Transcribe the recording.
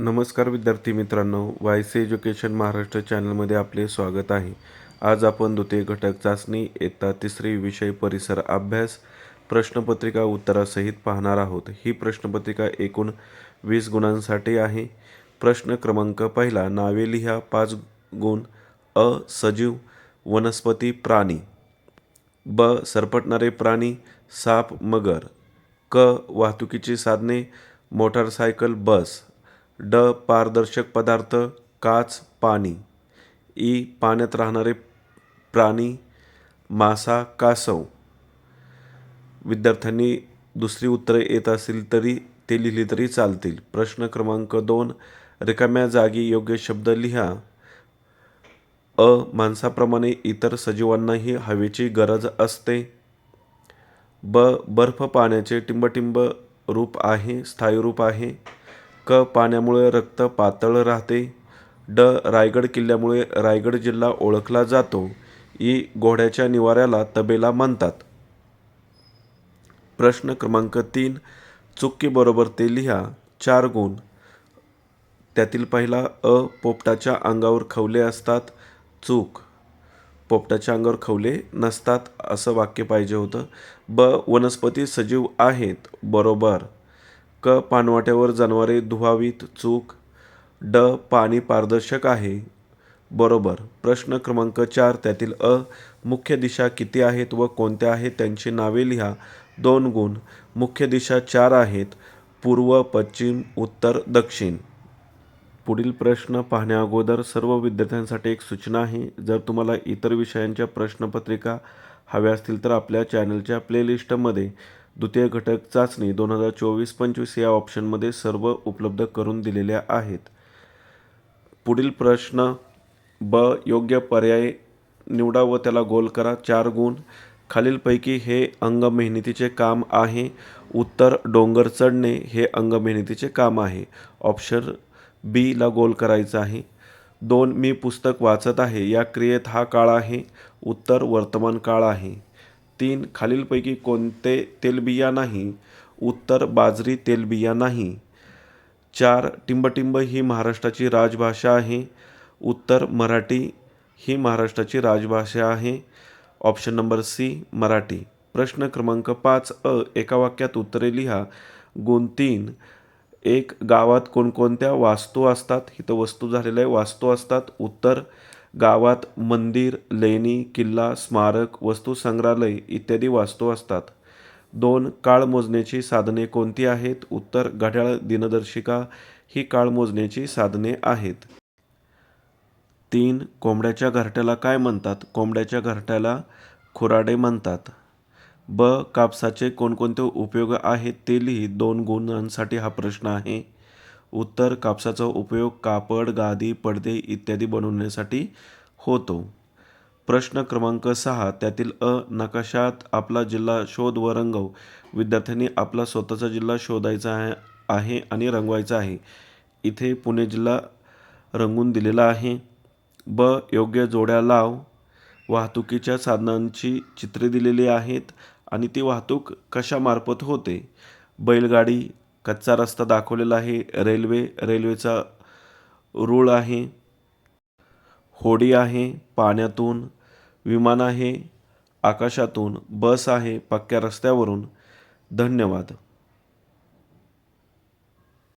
नमस्कार विद्यार्थी मित्रांनो वाय सी एज्युकेशन महाराष्ट्र चॅनलमध्ये आपले स्वागत आहे. आज आपण द्वितीय घटक चाचणी इयत्ता तिसरी विषय परिसर अभ्यास प्रश्नपत्रिका उत्तरासहित पाहणार आहोत. ही प्रश्नपत्रिका एकूण वीस गुणांसाठी आहे. प्रश्न क्रमांक पहिला नावे लिहा पाच गुण अ सजीव वनस्पती प्राणी. ब सरपटणारे प्राणी साप मगर. क वाहतुकीची साधने मोटारसायकल बस. ड पारदर्शक पदार्थ काच पाणी. ई पाण्यात राहणारे प्राणी मासा कासव. विद्यार्थ्यांनी दुसरी उत्तरे येत असतील तरी ते लिहिली तरी चालतील. प्रश्न क्रमांक दोन रिकाम्या जागी योग्य शब्द लिहा. अ माणसाप्रमाणे इतर सजीवांनाही हवेची गरज असते. ब बर्फ पाण्याचे टिंबटिंब रूप आहे स्थायी रूप आहे. क पाण्यामुळे रक्त पातळ राहते. ड रायगड किल्ल्यामुळे रायगड जिल्हा ओळखला जातो. ई घोड्याच्या निवाऱ्याला तबेला म्हणतात. प्रश्न क्रमांक तीन चुक्कीबरोबर ते लिहा. चार गुण. त्यातील पहिला अ पोपटाच्या अंगावर खवले असतात. चूक. पोपटाच्या अंगावर खवले नसतात असं वाक्य पाहिजे होतं. ब वनस्पती सजीव आहेत. बरोबर. क पानवाट्यावर जनावरे धुवावीत चूक. ड पाणी पारदर्शक आहे. बरोबर. प्रश्न क्रमांक चार त्यातील अ मुख्य दिशा किती आहेत व कोणत्या आहेत त्यांची नावे लिहा. दोन गुण. मुख्य दिशा चार आहेत. पूर्व पश्चिम उत्तर दक्षिण. पुढील प्रश्न पाहण्याअगोदर सर्व विद्यार्थ्यांसाठी एक सूचना आहे. जर तुम्हाला इतर विषयांच्या प्रश्नपत्रिका हव्या असतील तर आपल्या चॅनलच्या प्लेलिस्टमध्ये द्वितीय घटक चाचणी दोन हजार चोवीस पंचवीस या ऑप्शनमध्ये सर्व उपलब्ध करून दिलेल्या आहेत. पुढील प्रश्न ब योग्य पर्याय निवडा व त्याला गोल करा. चार गुण. खालीलपैकी हे अंग मेहनतीचे काम आहे. उत्तर डोंगर चढणे हे अंग मेहनतीचे काम आहे. ऑप्शन बीला गोल करायचं आहे. दोन मी पुस्तक वाचत आहे. या क्रियेत हा काळ आहे. उत्तर वर्तमान काळ आहे. तीन खालीलपैकी कोणते तेलबिया नाही उत्तर बाजरी तेलबिया नाही चार टिंबटिंब ही महाराष्ट्राची राजभाषा आहे उत्तर मराठी ही महाराष्ट्राची राजभाषा आहे ऑप्शन नंबर सी मराठी. प्रश्न क्रमांक पाच अ एका वाक्यात उत्तरे लिहा. गुण तीन एक गावात कोणकोणत्या वास्तू असतात? इथं वस्तू झालेल्या आहे वास्तू असतात. उत्तर गावात मंदिर लेणी किल्ला स्मारक वस्तू संग्रहालय इत्यादी वास्तू असतात. दोन काळ मोजण्याची साधने कोणती आहेत? उत्तर घड्याळ दिनदर्शिका ही काळ मोजण्याची साधने आहेत. तीन कोंबड्याच्या घरट्याला काय म्हणतात? कोंबड्याच्या घरट्याला खुराडे म्हणतात. ब कापसाचे कोणकोणते उपयोग आहेत? ते लिही. दोन गुणांसाठी हा प्रश्न आहे. उत्तर कापसाचा उपयोग कापड गादी पडदे इत्यादी बनवण्यासाठी होतो. प्रश्न क्रमांक सहा त्यातील अ नकाशात आपला जिल्हा शोध व रंगव. विद्यार्थ्यांनी आपला स्वतःचा जिल्हा शोधायचा आहे आहे आणि रंगवायचा आहे. इथे पुणे जिल्हा रंगून दिलेला आहे. ब योग्य जोड्या लाव. वाहतुकीच्या साधनांची चित्रे दिलेली आहेत आणि ती वाहतूक कशामार्फत होते? बैलगाडी कच्चा रस्ता दाखवलेला आहे. रेल्वे रेल्वेचा रूळ आहे. होडी आहे. पाण्यातून विमान आहे. आकाशातून बस आहे. पक्क्या रस्त्यावरून. धन्यवाद.